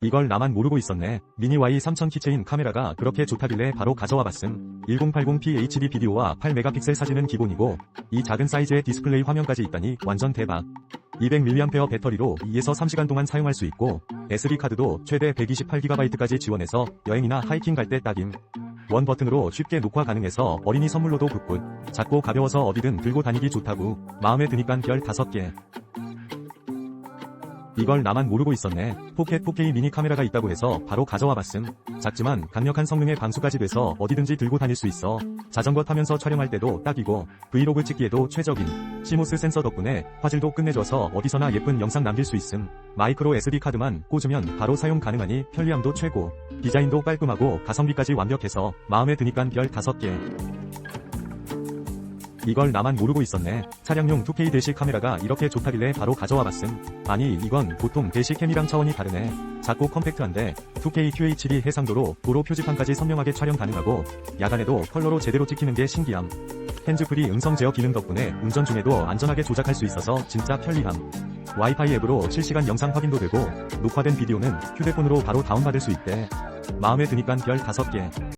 이걸 나만 모르고 있었네. 미니 Y3000 키체인 카메라가 그렇게 좋다길래 바로 가져와 봤음. 1080p HD 비디오와 8메가픽셀 사진은 기본이고 이 작은 사이즈의 디스플레이 화면까지 있다니 완전 대박. 200mAh 배터리로 2에서 3시간 동안 사용할 수 있고 SD카드도 최대 128GB까지 지원해서 여행이나 하이킹 갈 때 딱임. 원 버튼으로 쉽게 녹화 가능해서 어린이 선물로도 굿굿. 작고 가벼워서 어디든 들고 다니기 좋다고 마음에 드니깐 별 5개. 이걸 나만 모르고 있었네. 포켓 4K 미니 카메라가 있다고 해서 바로 가져와 봤음. 작지만 강력한 성능의 방수까지 돼서 어디든지 들고 다닐 수 있어. 자전거 타면서 촬영할 때도 딱이고 브이로그 찍기에도 최적인 시모스 센서 덕분에 화질도 끝내줘서 어디서나 예쁜 영상 남길 수 있음. 마이크로 SD 카드만 꽂으면 바로 사용 가능하니 편리함도 최고. 디자인도 깔끔하고 가성비까지 완벽해서 마음에 드니깐 별 5개. 이걸 나만 모르고 있었네. 차량용 2K 대시 카메라가 이렇게 좋다길래 바로 가져와 봤음. 아니 이건 보통 대시 캠이랑 차원이 다르네. 작고 컴팩트한데 2K QHD 해상도로 도로 표지판까지 선명하게 촬영 가능하고 야간에도 컬러로 제대로 찍히는 게 신기함. 핸즈프리 음성 제어 기능 덕분에 운전 중에도 안전하게 조작할 수 있어서 진짜 편리함. 와이파이 앱으로 실시간 영상 확인도 되고 녹화된 비디오는 휴대폰으로 바로 다운받을 수 있대. 마음에 드니깐 별 5개.